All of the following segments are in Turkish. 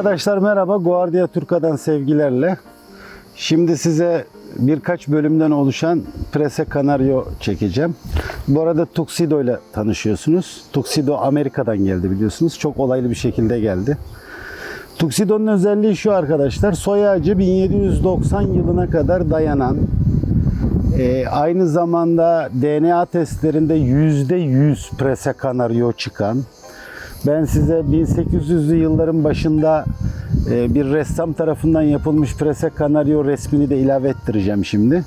Arkadaşlar merhaba. Guardia Turca'dan sevgilerle. Şimdi size birkaç bölümden oluşan Prese Canario çekeceğim. Bu arada Tuxedo ile tanışıyorsunuz. Tuxedo Amerika'dan geldi biliyorsunuz. Çok olaylı bir şekilde geldi. Tuxedo'nun özelliği şu arkadaşlar. Soy ağacı 1790 yılına kadar dayanan e, aynı zamanda DNA testlerinde %100 Prese Canario çıkan ben size 1800'lü yılların başında e, bir ressam tarafından yapılmış Prese Canario resmini de ilave ettireceğim şimdi.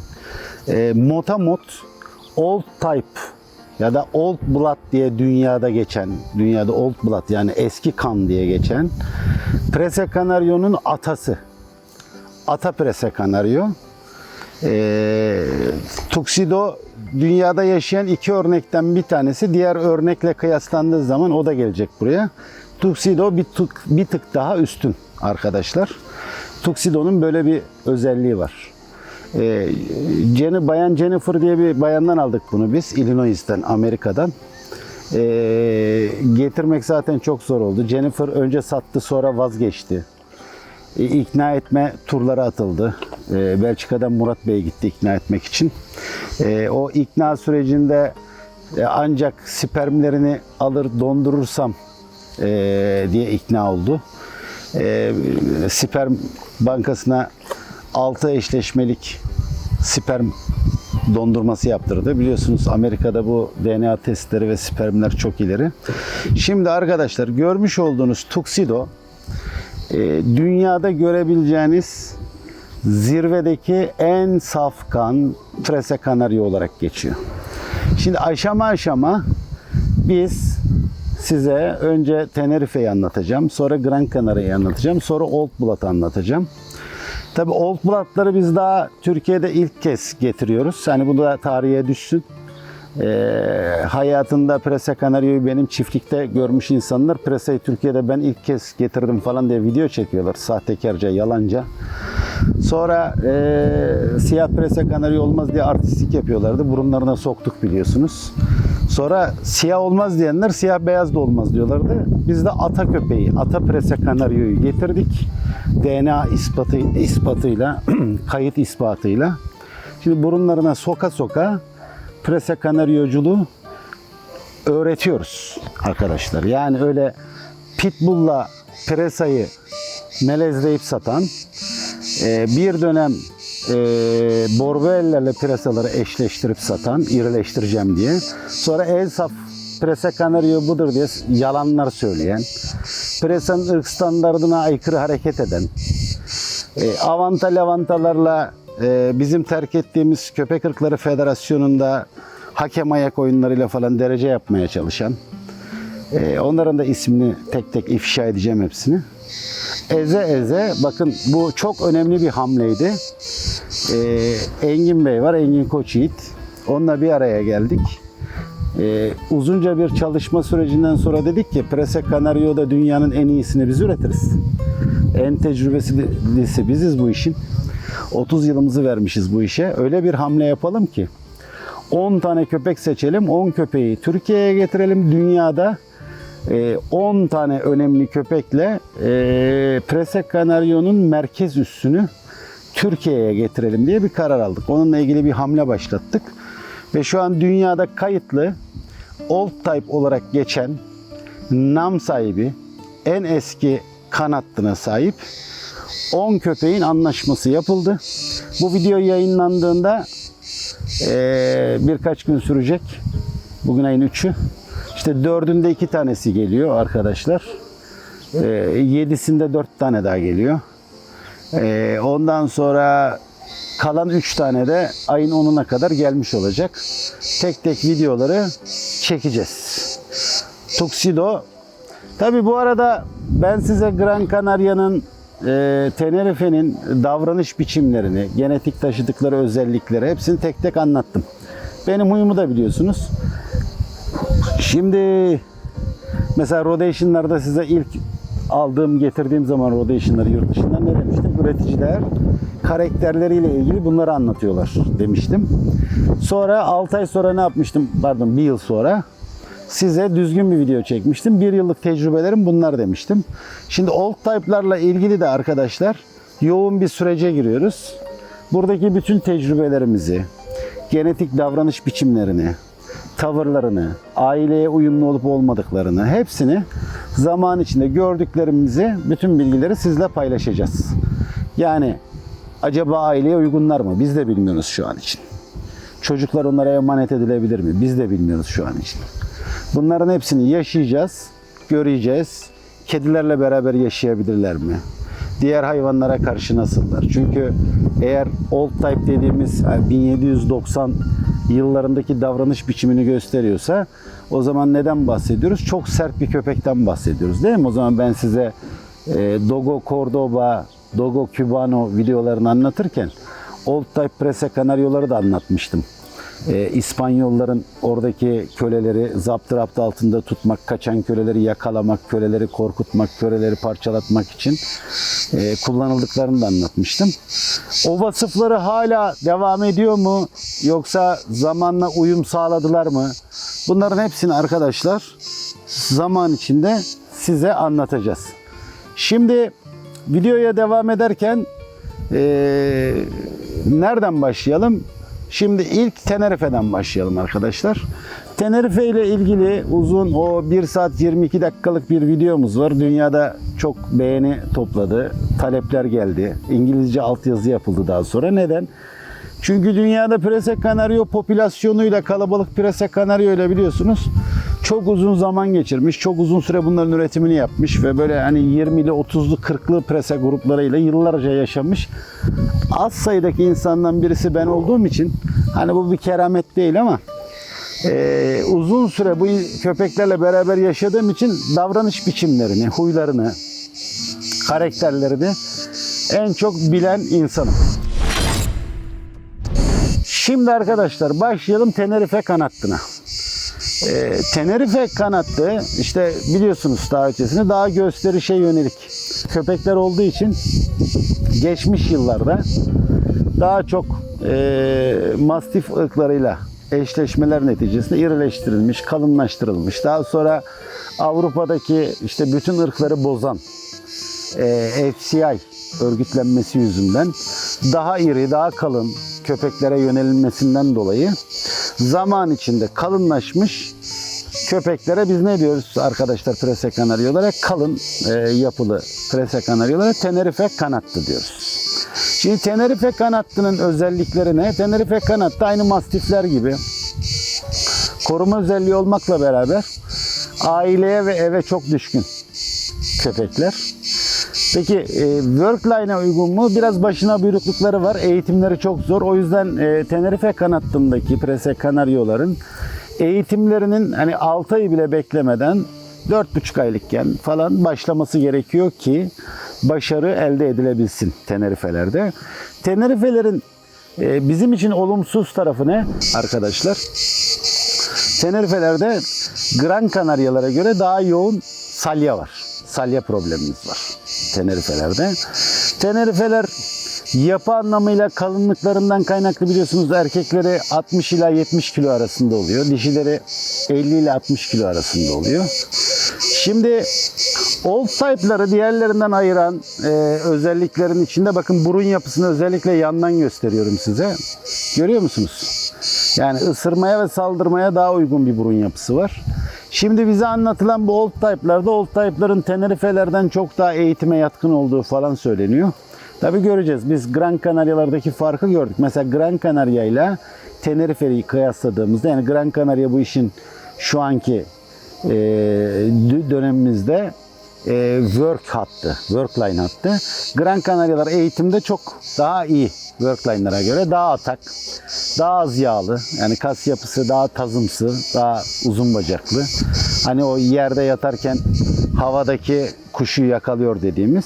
E, Motamot Old Type ya da Old Blood diye dünyada geçen, dünyada Old Blood yani eski kan diye geçen Prese Canario'nun atası. Ata Prese Canario. E, Tuxedo dünyada yaşayan iki örnekten bir tanesi. Diğer örnekle kıyaslandığı zaman o da gelecek buraya. Tuxedo bir tık, bir tık daha üstün arkadaşlar. Tuxedo'nun böyle bir özelliği var. Ee, Jenny, Bayan Jennifer diye bir bayandan aldık bunu biz. Illinois'ten, Amerika'dan. Ee, getirmek zaten çok zor oldu. Jennifer önce sattı sonra vazgeçti. İkna etme turları atıldı. E, Belçika'dan Murat Bey gitti ikna etmek için. E, o ikna sürecinde e, ancak spermlerini alır dondurursam e, diye ikna oldu. E, sperm bankasına 6 eşleşmelik sperm dondurması yaptırdı. Biliyorsunuz Amerika'da bu DNA testleri ve spermler çok ileri. Şimdi arkadaşlar görmüş olduğunuz Tuxedo dünyada görebileceğiniz zirvedeki en saf kan Prese Canario olarak geçiyor. Şimdi aşama aşama biz size önce Tenerife'yi anlatacağım, sonra Gran Canaria'yı anlatacağım, sonra Old Blood'ı anlatacağım. Tabii Old Blood'ları biz daha Türkiye'de ilk kez getiriyoruz. Hani bu da tarihe düşsün. Ee, hayatında Prese Canario'yu benim çiftlikte görmüş insanlar Prese'yi Türkiye'de ben ilk kez getirdim falan diye video çekiyorlar. Sahtekarca, yalanca. Sonra ee, siyah Prese Canario olmaz diye artistik yapıyorlardı. Burunlarına soktuk biliyorsunuz. Sonra siyah olmaz diyenler siyah beyaz da olmaz diyorlardı. Biz de ata köpeği, ata Prese Canario'yu getirdik. DNA ispatı, ispatıyla, kayıt ispatıyla. Şimdi burunlarına soka soka Prese Canaryoculuğu öğretiyoruz arkadaşlar. Yani öyle pitbull'la presayı melezleyip satan, e, bir dönem e, borbellerle presaları eşleştirip satan, irileştireceğim diye. Sonra el saf prese Canario budur diye yalanlar söyleyen, presanın ırk standartına aykırı hareket eden, e, avanta lavantalarla e, bizim terk ettiğimiz Köpek Irkları Federasyonu'nda hakem ayak oyunlarıyla falan derece yapmaya çalışan, e, onların da ismini tek tek ifşa edeceğim hepsini. Eze eze, bakın bu çok önemli bir hamleydi. E, Engin Bey var, Engin Koçyiğit. Onunla bir araya geldik. E, uzunca bir çalışma sürecinden sonra dedik ki Prese Canario'da dünyanın en iyisini biz üretiriz. En tecrübelisi biziz bu işin. 30 yılımızı vermişiz bu işe. Öyle bir hamle yapalım ki 10 tane köpek seçelim. 10 köpeği Türkiye'ye getirelim. Dünyada e, 10 tane önemli köpekle e, Prese Canario'nun merkez üssünü Türkiye'ye getirelim diye bir karar aldık. Onunla ilgili bir hamle başlattık. Ve şu an dünyada kayıtlı Old Type olarak geçen nam sahibi en eski kan hattına sahip 10 köpeğin anlaşması yapıldı. Bu video yayınlandığında eee, birkaç gün sürecek. Bugün ayın 3'ü. İşte dördünde iki tanesi geliyor arkadaşlar. Eee, yedisinde dört tane daha geliyor. Eee, ondan sonra kalan 3 tane de ayın 10'una kadar gelmiş olacak. Tek tek videoları çekeceğiz. Tuxedo. Tabi bu arada ben size Gran Canaria'nın e, Tenerife'nin davranış biçimlerini, genetik taşıdıkları özellikleri hepsini tek tek anlattım. Benim huyumu da biliyorsunuz. Şimdi mesela rotation'larda size ilk aldığım, getirdiğim zaman rotation'ları yurt dışından ne demiştim? Üreticiler karakterleriyle ilgili bunları anlatıyorlar demiştim. Sonra 6 ay sonra ne yapmıştım? Pardon bir yıl sonra size düzgün bir video çekmiştim. Bir yıllık tecrübelerim bunlar demiştim. Şimdi old type'larla ilgili de arkadaşlar yoğun bir sürece giriyoruz. Buradaki bütün tecrübelerimizi, genetik davranış biçimlerini, tavırlarını, aileye uyumlu olup olmadıklarını hepsini zaman içinde gördüklerimizi, bütün bilgileri sizle paylaşacağız. Yani acaba aileye uygunlar mı? Biz de bilmiyoruz şu an için. Çocuklar onlara emanet edilebilir mi? Biz de bilmiyoruz şu an için. Bunların hepsini yaşayacağız, göreceğiz. Kedilerle beraber yaşayabilirler mi? Diğer hayvanlara karşı nasıllar? Çünkü eğer old type dediğimiz yani 1790 yıllarındaki davranış biçimini gösteriyorsa o zaman neden bahsediyoruz? Çok sert bir köpekten bahsediyoruz değil mi? O zaman ben size e, Dogo Cordoba, Dogo Cubano videolarını anlatırken Old Type Prese Kanaryoları da anlatmıştım. E, İspanyolların oradaki köleleri zaptı altında tutmak, kaçan köleleri yakalamak, köleleri korkutmak, köleleri parçalatmak için e, kullanıldıklarını da anlatmıştım. O vasıfları hala devam ediyor mu? Yoksa zamanla uyum sağladılar mı? Bunların hepsini arkadaşlar zaman içinde size anlatacağız. Şimdi videoya devam ederken eee, nereden başlayalım? Şimdi ilk Tenerife'den başlayalım arkadaşlar. Tenerife ile ilgili uzun o 1 saat 22 dakikalık bir videomuz var. Dünyada çok beğeni topladı. Talepler geldi. İngilizce altyazı yapıldı daha sonra. Neden? Çünkü dünyada prese kanaryo popülasyonuyla kalabalık prese kanaryo ile biliyorsunuz çok uzun zaman geçirmiş. Çok uzun süre bunların üretimini yapmış ve böyle hani 20'li 30'lu 40'lı prese gruplarıyla yıllarca yaşamış. Az sayıdaki insandan birisi ben olduğum için hani bu bir keramet değil ama ee, uzun süre bu köpeklerle beraber yaşadığım için davranış biçimlerini, huylarını, karakterlerini en çok bilen insanım. Şimdi arkadaşlar başlayalım Tenerife kanattına. Ee, Tenerife kanattı işte biliyorsunuz daha ötesini daha gösterişe yönelik köpekler olduğu için geçmiş yıllarda daha çok e, mastif ırklarıyla eşleşmeler neticesinde irileştirilmiş, kalınlaştırılmış. Daha sonra Avrupa'daki işte bütün ırkları bozan e, FCI örgütlenmesi yüzünden daha iri, daha kalın köpeklere yönelilmesinden dolayı zaman içinde kalınlaşmış köpeklere biz ne diyoruz arkadaşlar prese kanaryolara? Kalın e, yapılı prese kanaryolara Tenerife kanattı diyoruz. Şimdi Tenerife kanattının özellikleri ne? Tenerife kanattı aynı mastifler gibi koruma özelliği olmakla beraber aileye ve eve çok düşkün köpekler. Peki e, workline'a uygun mu? Biraz başına buyruklukları var. Eğitimleri çok zor. O yüzden e, Tenerife kanattındaki prese kanaryoların eğitimlerinin hani 6 ay bile beklemeden 4,5 aylıkken falan başlaması gerekiyor ki başarı elde edilebilsin Tenerifelerde. Tenerifelerin e, bizim için olumsuz tarafı ne arkadaşlar? Tenerifelerde Gran Kanaryalara göre daha yoğun salya var. Salya problemimiz var Tenerifelerde. Tenerifeler yapı anlamıyla kalınlıklarından kaynaklı biliyorsunuz erkekleri 60 ila 70 kilo arasında oluyor. Dişileri 50 ile 60 kilo arasında oluyor. Şimdi old type'ları diğerlerinden ayıran e, özelliklerin içinde bakın burun yapısını özellikle yandan gösteriyorum size. Görüyor musunuz? Yani ısırmaya ve saldırmaya daha uygun bir burun yapısı var. Şimdi bize anlatılan bu old type'larda old type'ların Tenerifelerden çok daha eğitime yatkın olduğu falan söyleniyor. Tabi göreceğiz. Biz Gran Canaria'lardaki farkı gördük. Mesela Gran Canaria ile Tenerife'yi kıyasladığımızda yani Gran Canaria bu işin şu anki e, dönemimizde e, work hattı, workline hattı. Gran Canaria'lar eğitimde çok daha iyi workline'lara göre daha atak, daha az yağlı. Yani kas yapısı daha tazımsı, daha uzun bacaklı. Hani o yerde yatarken havadaki kuşu yakalıyor dediğimiz.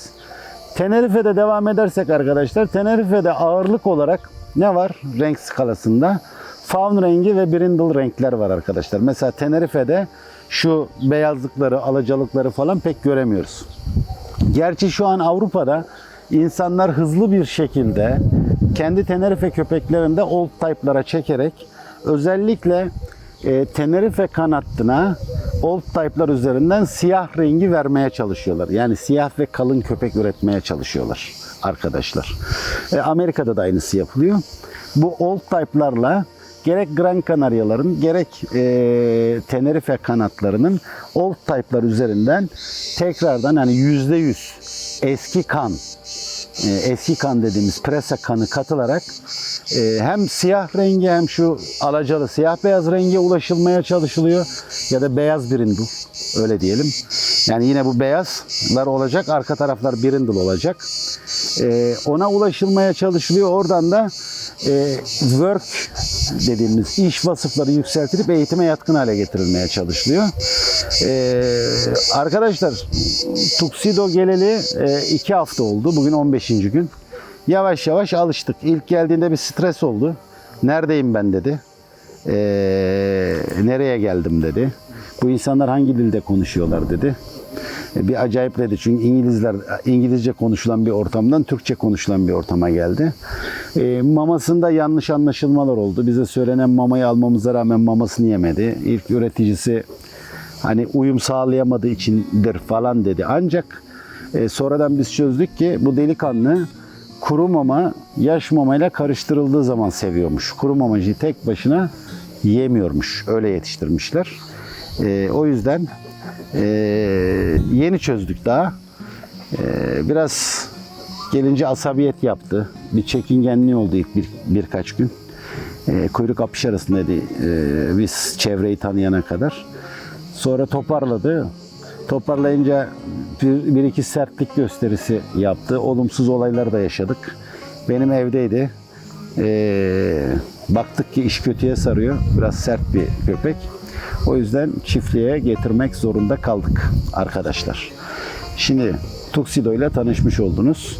Tenerife'de devam edersek arkadaşlar, Tenerife'de ağırlık olarak ne var renk skalasında? Faun rengi ve brindle renkler var arkadaşlar. Mesela Tenerife'de şu beyazlıkları, alacalıkları falan pek göremiyoruz. Gerçi şu an Avrupa'da insanlar hızlı bir şekilde kendi Tenerife köpeklerinde old type'lara çekerek özellikle e, Tenerife kanattına old type'lar üzerinden siyah rengi vermeye çalışıyorlar. Yani siyah ve kalın köpek üretmeye çalışıyorlar arkadaşlar. E, Amerika'da da aynısı yapılıyor. Bu old type'larla gerek Gran Canaria'ların gerek e, Tenerife kanatlarının old type'lar üzerinden tekrardan hani %100 eski kan e, eski kan dediğimiz presa kanı katılarak hem siyah rengi hem şu alacalı siyah beyaz renge ulaşılmaya çalışılıyor ya da beyaz birindil öyle diyelim. Yani yine bu beyazlar olacak arka taraflar birindil olacak. E, ona ulaşılmaya çalışılıyor. Oradan da e, work dediğimiz iş vasıfları yükseltilip eğitime yatkın hale getirilmeye çalışılıyor. E, arkadaşlar Tuxedo geleli e, iki hafta oldu. Bugün 15. gün. Yavaş yavaş alıştık. İlk geldiğinde bir stres oldu. Neredeyim ben dedi. E, nereye geldim dedi. Bu insanlar hangi dilde konuşuyorlar dedi. E, Bir acayipledi çünkü İngilizler İngilizce konuşulan bir ortamdan Türkçe konuşulan bir ortama geldi. E, mamasında yanlış anlaşılmalar oldu. Bize söylenen mamayı almamıza rağmen mamasını yemedi. İlk üreticisi hani uyum sağlayamadığı içindir falan dedi. Ancak e, sonradan biz çözdük ki bu delikanlı kuru mama yaş mamayla karıştırıldığı zaman seviyormuş. Kuru mamacıyı tek başına yemiyormuş. Öyle yetiştirmişler. E, o yüzden e, yeni çözdük daha. E, biraz gelince asabiyet yaptı. Bir çekingenliği oldu ilk bir, birkaç gün. E, kuyruk apış arasındaydı e, biz çevreyi tanıyana kadar. Sonra toparladı. Toparlayınca bir, bir iki sertlik gösterisi yaptı. Olumsuz olaylar da yaşadık. Benim evdeydi. Ee, baktık ki iş kötüye sarıyor. Biraz sert bir köpek. O yüzden çiftliğe getirmek zorunda kaldık arkadaşlar. Şimdi Tuxedo ile tanışmış oldunuz.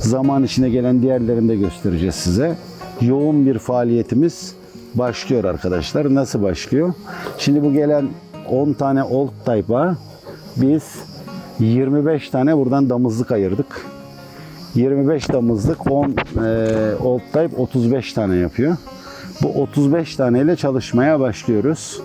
Zaman içinde gelen diğerlerini de göstereceğiz size. Yoğun bir faaliyetimiz başlıyor arkadaşlar. Nasıl başlıyor? Şimdi bu gelen 10 tane old type'a biz 25 tane buradan damızlık ayırdık. 25 damızlık 10 e, type 35 tane yapıyor. Bu 35 taneyle çalışmaya başlıyoruz.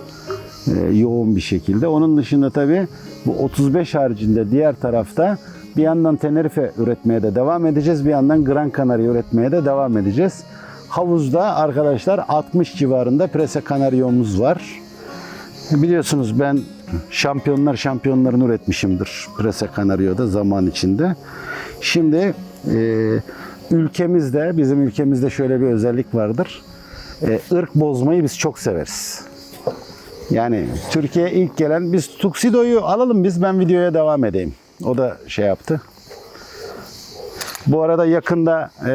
E, yoğun bir şekilde. Onun dışında tabii bu 35 haricinde diğer tarafta bir yandan Tenerife üretmeye de devam edeceğiz. Bir yandan Gran Canaria üretmeye de devam edeceğiz. Havuzda arkadaşlar 60 civarında Prese Canaryomuz var. Biliyorsunuz ben şampiyonlar şampiyonlarını üretmişimdir Prese Canario'da zaman içinde. Şimdi e, ülkemizde, bizim ülkemizde şöyle bir özellik vardır. E, ırk bozmayı biz çok severiz. Yani Türkiye'ye ilk gelen biz Tuxedo'yu alalım biz ben videoya devam edeyim. O da şey yaptı. Bu arada yakında e,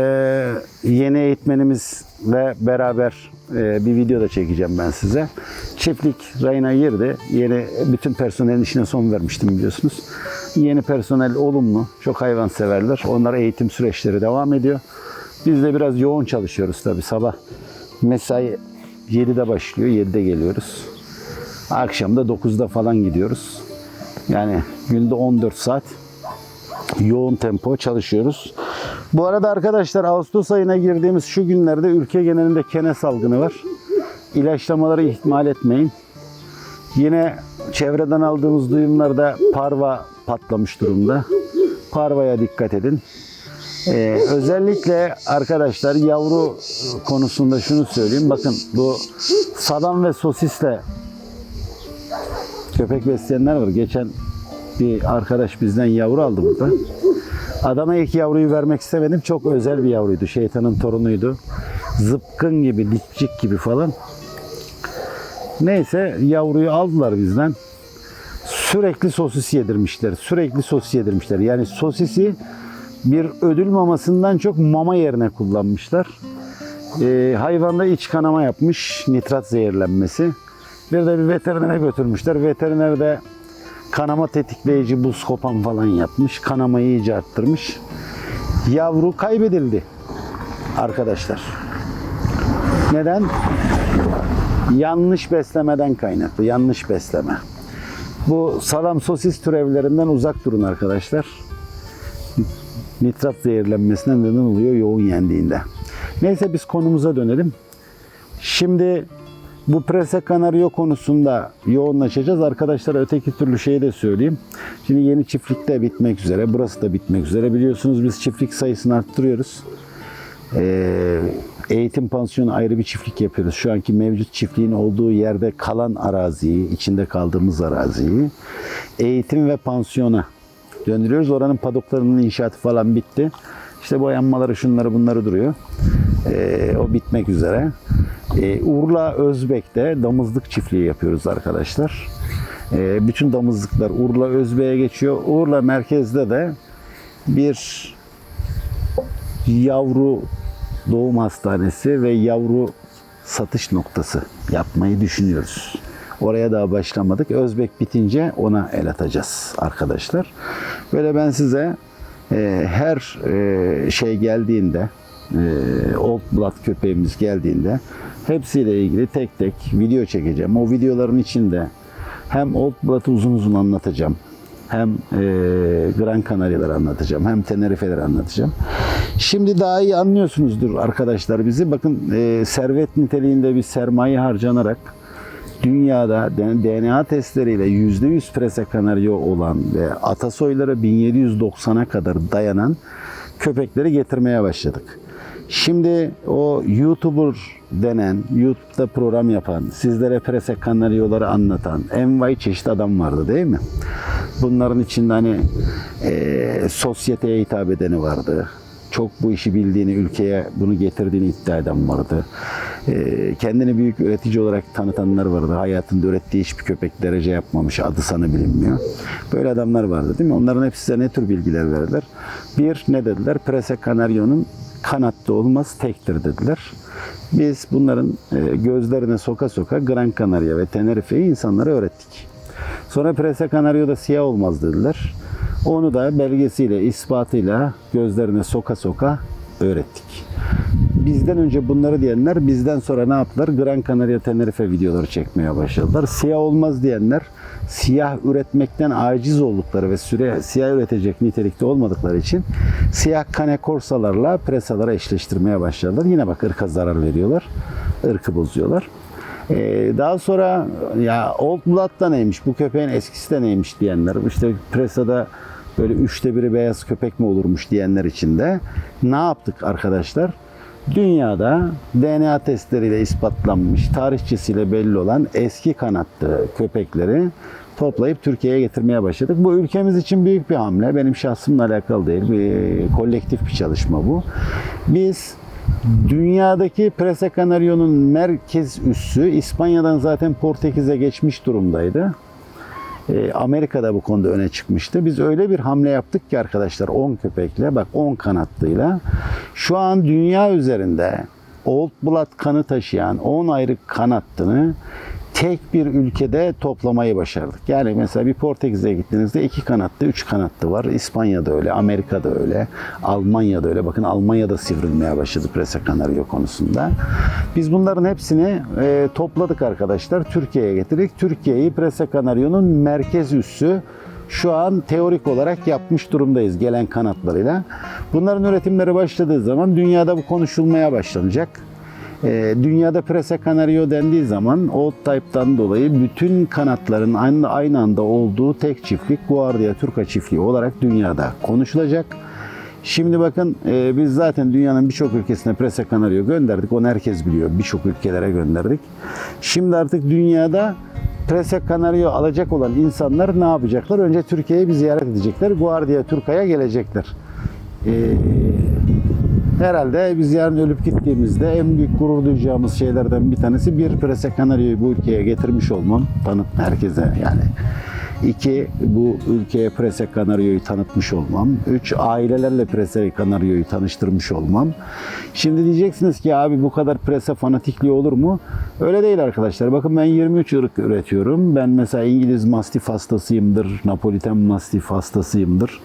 yeni eğitmenimizle beraber e, bir video da çekeceğim ben size. Çiftlik rayına girdi. Yeni bütün personelin işine son vermiştim biliyorsunuz. Yeni personel olumlu, çok hayvanseverler. Onlara eğitim süreçleri devam ediyor. Biz de biraz yoğun çalışıyoruz tabii sabah. Mesai 7'de başlıyor, 7'de geliyoruz. Akşam da 9'da falan gidiyoruz. Yani günde 14 saat yoğun tempo çalışıyoruz. Bu arada arkadaşlar Ağustos ayına girdiğimiz şu günlerde ülke genelinde kene salgını var. İlaçlamaları ihmal etmeyin. Yine çevreden aldığımız duyumlarda parva patlamış durumda. Parvaya dikkat edin. Ee, özellikle arkadaşlar yavru konusunda şunu söyleyeyim. Bakın bu salam ve sosisle köpek besleyenler var. Geçen bir arkadaş bizden yavru aldı burada. Adama ilk yavruyu vermek istemedim. Çok özel bir yavruydu. Şeytanın torunuydu. Zıpkın gibi, dipçik gibi falan. Neyse yavruyu aldılar bizden. Sürekli sosis yedirmişler. Sürekli sosis yedirmişler. Yani sosisi bir ödül mamasından çok mama yerine kullanmışlar. Ee, hayvanda iç kanama yapmış. Nitrat zehirlenmesi. Bir de bir veterinere götürmüşler. Veteriner de kanama tetikleyici buz kopan falan yapmış. Kanamayı iyice arttırmış. Yavru kaybedildi arkadaşlar. Neden? Yanlış beslemeden kaynaklı. Yanlış besleme. Bu salam sosis türevlerinden uzak durun arkadaşlar. Nitrat zehirlenmesine neden oluyor yoğun yendiğinde. Neyse biz konumuza dönelim. Şimdi Bu prese kanaryo konusunda yoğunlaşacağız. Arkadaşlar öteki türlü şeyi de söyleyeyim. Şimdi yeni çiftlikte bitmek üzere. Burası da bitmek üzere. Biliyorsunuz biz çiftlik sayısını arttırıyoruz. Ee, eğitim pansiyonu ayrı bir çiftlik yapıyoruz. Şu anki mevcut çiftliğin olduğu yerde kalan araziyi, içinde kaldığımız araziyi eğitim ve pansiyona döndürüyoruz. Oranın padoklarının inşaatı falan bitti. İşte boyanmaları şunları bunları duruyor. Ee, o bitmek üzere. Ee, Urla Özbek'te damızlık çiftliği yapıyoruz arkadaşlar. Ee, bütün damızlıklar Urla Özbek'e geçiyor. Urla merkezde de bir yavru doğum hastanesi ve yavru satış noktası yapmayı düşünüyoruz. Oraya daha başlamadık. Özbek bitince ona el atacağız arkadaşlar. Böyle ben size e, her e, şey geldiğinde e, Old Blood köpeğimiz geldiğinde hepsiyle ilgili tek tek video çekeceğim. O videoların içinde hem Old Blood'ı uzun uzun anlatacağım. Hem e, Gran Canaria'ları anlatacağım. Hem Tenerife'leri anlatacağım. Şimdi daha iyi anlıyorsunuzdur arkadaşlar bizi. Bakın e, servet niteliğinde bir sermaye harcanarak dünyada DNA testleriyle %100 prese kanaryo olan ve atasoylara 1790'a kadar dayanan köpekleri getirmeye başladık. Şimdi o YouTuber denen, YouTube'da program yapan, sizlere prese kanaryoları anlatan envai çeşit adam vardı değil mi? Bunların içinde hani e, sosyeteye hitap edeni vardı. Çok bu işi bildiğini, ülkeye bunu getirdiğini iddia eden vardı. E, kendini büyük üretici olarak tanıtanlar vardı. Hayatında ürettiği hiçbir köpek derece yapmamış, adı sanı bilinmiyor. Böyle adamlar vardı değil mi? Onların hepsi size ne tür bilgiler verdiler? Bir, ne dediler? Prese Kanaryo'nun kanatta olmaz, tektir dediler. Biz bunların e, gözlerine soka soka Gran Canaria ve Tenerife'yi insanlara öğrettik. Sonra Prese Canario'da siyah olmaz dediler. Onu da belgesiyle, ispatıyla gözlerine soka soka öğrettik. Bizden önce bunları diyenler bizden sonra ne yaptılar? Gran Canaria Tenerife videoları çekmeye başladılar. Siyah olmaz diyenler siyah üretmekten aciz oldukları ve süre siyah üretecek nitelikte olmadıkları için siyah kane korsalarla presalara eşleştirmeye başladılar. Yine bak ırka zarar veriyorlar. ırkı bozuyorlar. Ee, daha sonra ya Old Blood da neymiş, bu köpeğin eskisi de neymiş diyenler, işte presada böyle üçte biri beyaz köpek mi olurmuş diyenler için de ne yaptık arkadaşlar? Dünyada DNA testleriyle ispatlanmış, tarihçesiyle belli olan eski kanatlı köpekleri toplayıp Türkiye'ye getirmeye başladık. Bu ülkemiz için büyük bir hamle. Benim şahsımla alakalı değil. Bir kolektif bir çalışma bu. Biz Dünyadaki Prese Canario'nun merkez üssü İspanya'dan zaten Portekiz'e geçmiş durumdaydı. Ee, Amerika'da bu konuda öne çıkmıştı. Biz öyle bir hamle yaptık ki arkadaşlar 10 köpekle bak 10 kanatlıyla şu an dünya üzerinde Old Blood kanı taşıyan 10 ayrı kanatlını tek bir ülkede toplamayı başardık. Yani mesela bir Portekiz'e gittiğinizde iki kanatlı, üç kanatlı var. İspanya'da öyle, Amerika'da öyle, Almanya'da öyle. Bakın Almanya'da sivrilmeye başladı Prese Canario konusunda. Biz bunların hepsini e, topladık arkadaşlar. Türkiye'ye getirdik. Türkiye'yi Prese Canario'nun merkez üssü şu an teorik olarak yapmış durumdayız gelen kanatlarıyla. Bunların üretimleri başladığı zaman dünyada bu konuşulmaya başlanacak. E, dünyada Prese Canario dendiği zaman Old Type'dan dolayı bütün kanatların aynı, aynı anda olduğu tek çiftlik Guardia Turca çiftliği olarak dünyada konuşulacak. Şimdi bakın e, biz zaten dünyanın birçok ülkesine Prese Canario gönderdik. Onu herkes biliyor. Birçok ülkelere gönderdik. Şimdi artık dünyada Prese Canario alacak olan insanlar ne yapacaklar? Önce Türkiye'yi bir ziyaret edecekler. Guardia Turca'ya gelecekler. E, Herhalde biz yarın ölüp gittiğimizde en büyük gurur duyacağımız şeylerden bir tanesi bir Prese Canario'yu bu ülkeye getirmiş olmam. Tanıt herkese yani. İki, bu ülkeye Prese Canario'yu tanıtmış olmam. Üç, ailelerle Prese Canario'yu tanıştırmış olmam. Şimdi diyeceksiniz ki abi bu kadar prese fanatikliği olur mu? Öyle değil arkadaşlar. Bakın ben 23 ırk üretiyorum. Ben mesela İngiliz Mastif hastasıyımdır. Napoliten Mastif hastasıyımdır.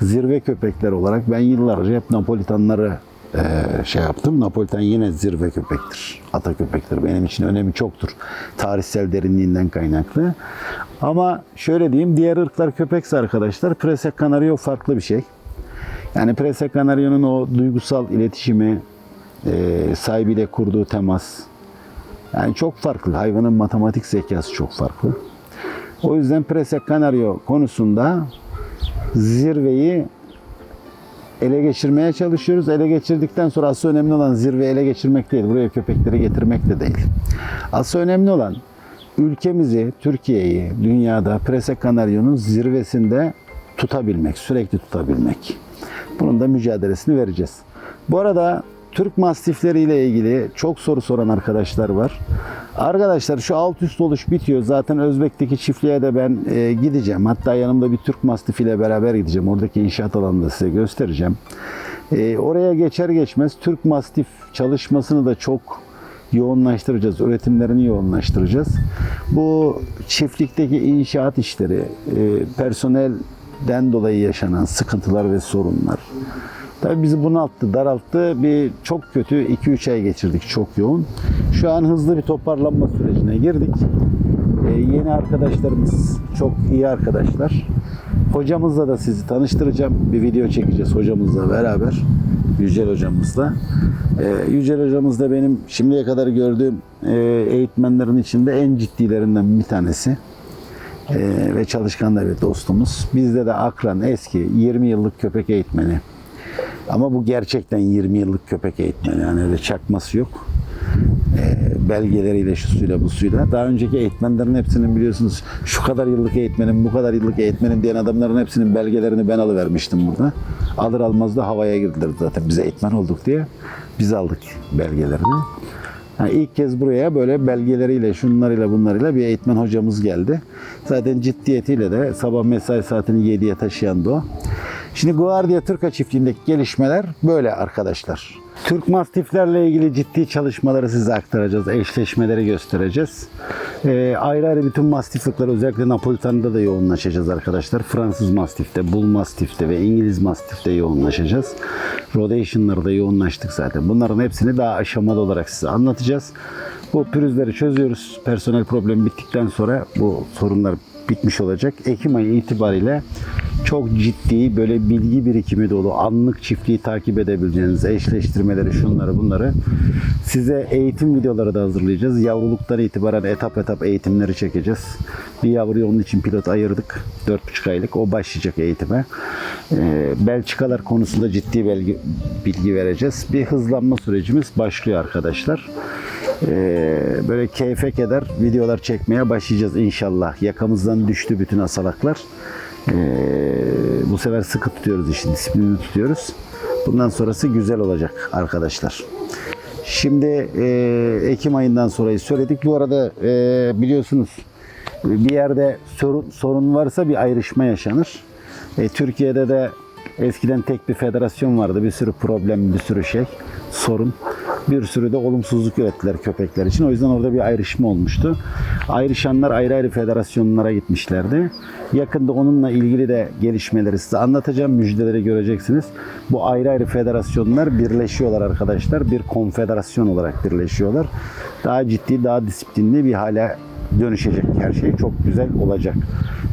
Zirve köpekler olarak ben yıllarca hep Napolitanları e, şey yaptım. Napoliten yine zirve köpektir. Ata köpektir. Benim için önemi çoktur. Tarihsel derinliğinden kaynaklı. Ama şöyle diyeyim, diğer ırklar köpekse arkadaşlar, Prese Canario farklı bir şey. Yani Prese Canario'nun o duygusal iletişimi, e, sahibiyle kurduğu temas, Yani çok farklı. Hayvanın matematik zekası çok farklı. O yüzden Prese Canario konusunda zirveyi ele geçirmeye çalışıyoruz. Ele geçirdikten sonra asıl önemli olan zirve ele geçirmek değil. Buraya köpekleri getirmek de değil. Asıl önemli olan ülkemizi, Türkiye'yi, dünyada Prese Canario'nun zirvesinde tutabilmek, sürekli tutabilmek. Bunun da mücadelesini vereceğiz. Bu arada Türk mastifleri ile ilgili çok soru soran arkadaşlar var. Arkadaşlar şu alt üst oluş bitiyor. Zaten Özbek'teki çiftliğe de ben e, gideceğim. Hatta yanımda bir Türk mastif ile beraber gideceğim. Oradaki inşaat alanını da size göstereceğim. E, oraya geçer geçmez Türk mastif çalışmasını da çok yoğunlaştıracağız. Üretimlerini yoğunlaştıracağız. Bu çiftlikteki inşaat işleri, e, personelden dolayı yaşanan sıkıntılar ve sorunlar. Tabii bizi bunalttı, daralttı. Bir çok kötü 2-3 ay geçirdik çok yoğun. Şu an hızlı bir toparlanma sürecine girdik. Ee, yeni arkadaşlarımız çok iyi arkadaşlar. Hocamızla da sizi tanıştıracağım. Bir video çekeceğiz hocamızla beraber. Yücel hocamızla. Ee, Yücel hocamız da benim şimdiye kadar gördüğüm e, eğitmenlerin içinde en ciddilerinden bir tanesi. Ee, ve çalışkan da bir dostumuz. Bizde de akran eski 20 yıllık köpek eğitmeni. Ama bu gerçekten 20 yıllık köpek eğitmeni. Yani öyle çakması yok. Ee, belgeleriyle, şu suyla, bu suyla. Daha önceki eğitmenlerin hepsinin biliyorsunuz şu kadar yıllık eğitmenim, bu kadar yıllık eğitmenim diyen adamların hepsinin belgelerini ben alıvermiştim burada. Alır almaz da havaya girdiler zaten biz eğitmen olduk diye. Biz aldık belgelerini. Yani ilk kez buraya böyle belgeleriyle, şunlarıyla bunlarıyla bir eğitmen hocamız geldi. Zaten ciddiyetiyle de sabah mesai saatini 7'ye taşıyan da o. Şimdi Guardia Türka çiftliğindeki gelişmeler böyle arkadaşlar. Türk Mastiflerle ilgili ciddi çalışmaları size aktaracağız. Eşleşmeleri göstereceğiz. Ee, ayrı ayrı bütün mastiflikleri özellikle Napolitan'da da yoğunlaşacağız arkadaşlar. Fransız Mastif'te, Bull Mastif'te ve İngiliz Mastif'te yoğunlaşacağız. Rodation'larda yoğunlaştık zaten. Bunların hepsini daha aşamalı olarak size anlatacağız. Bu pürüzleri çözüyoruz. Personel problemi bittikten sonra bu sorunlar bitmiş olacak. Ekim ayı itibariyle çok ciddi böyle bilgi birikimi dolu anlık çiftliği takip edebileceğiniz eşleştirmeleri şunları bunları size eğitim videoları da hazırlayacağız. Yavruluktan itibaren etap etap eğitimleri çekeceğiz. Bir yavruyu onun için pilot ayırdık. 4,5 aylık. O başlayacak eğitime. Ee, Belçikalar konusunda ciddi belgi, bilgi vereceğiz. Bir hızlanma sürecimiz başlıyor arkadaşlar. Ee, böyle keyfe keder videolar çekmeye başlayacağız inşallah. Yakamızdan düştü bütün asalaklar. Ee, bu sefer sıkı tutuyoruz işin disiplinini tutuyoruz. Bundan sonrası güzel olacak arkadaşlar. Şimdi e, Ekim ayından sonrayı söyledik. Bu arada e, biliyorsunuz bir yerde sorun, sorun varsa bir ayrışma yaşanır. E, Türkiye'de de eskiden tek bir federasyon vardı. Bir sürü problem, bir sürü şey, sorun. Bir sürü de olumsuzluk ürettiler köpekler için. O yüzden orada bir ayrışma olmuştu. Ayrışanlar ayrı ayrı federasyonlara gitmişlerdi. Yakında onunla ilgili de gelişmeleri size anlatacağım. Müjdeleri göreceksiniz. Bu ayrı ayrı federasyonlar birleşiyorlar arkadaşlar. Bir konfederasyon olarak birleşiyorlar. Daha ciddi, daha disiplinli bir hale dönüşecek. Her şey çok güzel olacak.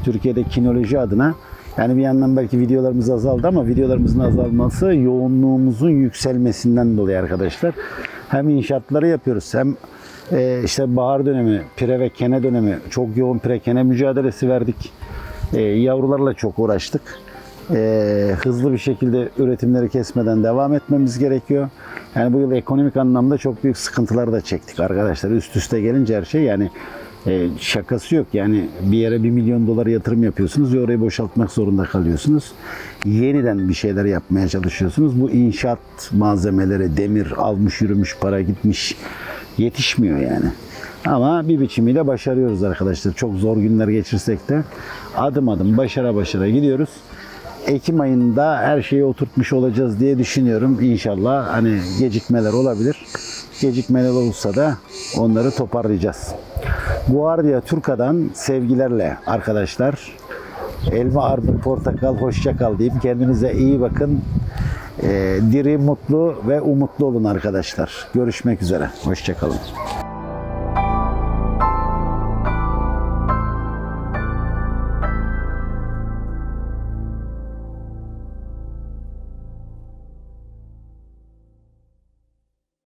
Türkiye'de kinoloji adına yani bir yandan belki videolarımız azaldı ama videolarımızın azalması yoğunluğumuzun yükselmesinden dolayı arkadaşlar. Hem inşaatları yapıyoruz hem e, işte bahar dönemi, pire ve kene dönemi çok yoğun pire kene mücadelesi verdik. E, yavrularla çok uğraştık. E, hızlı bir şekilde üretimleri kesmeden devam etmemiz gerekiyor. Yani bu yıl ekonomik anlamda çok büyük sıkıntılar da çektik arkadaşlar. Üst üste gelince her şey yani e, şakası yok. Yani bir yere bir milyon dolar yatırım yapıyorsunuz ve orayı boşaltmak zorunda kalıyorsunuz. Yeniden bir şeyler yapmaya çalışıyorsunuz. Bu inşaat malzemeleri, demir almış yürümüş para gitmiş yetişmiyor yani. Ama bir biçimiyle başarıyoruz arkadaşlar. Çok zor günler geçirsek de adım adım başara başara gidiyoruz. Ekim ayında her şeyi oturtmuş olacağız diye düşünüyorum. İnşallah hani gecikmeler olabilir. Gecikmeler olursa da onları toparlayacağız. Guardia Turka'dan sevgilerle arkadaşlar. Elma, armut, portakal, hoşça kal deyip kendinize iyi bakın. Ee, diri, mutlu ve umutlu olun arkadaşlar. Görüşmek üzere. Hoşça kalın.